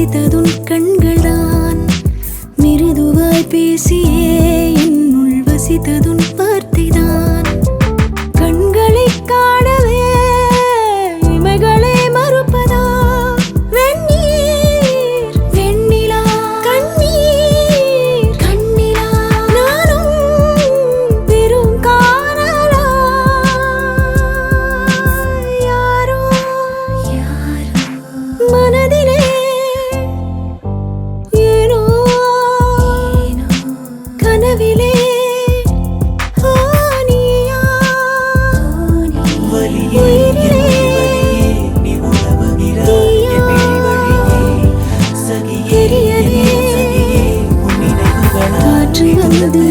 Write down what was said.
ரசித்ததுன் கண்கள்தான். மிருதுவாய் பேசியே என்னுள் வசித்ததுன் வார்த்தைதான். the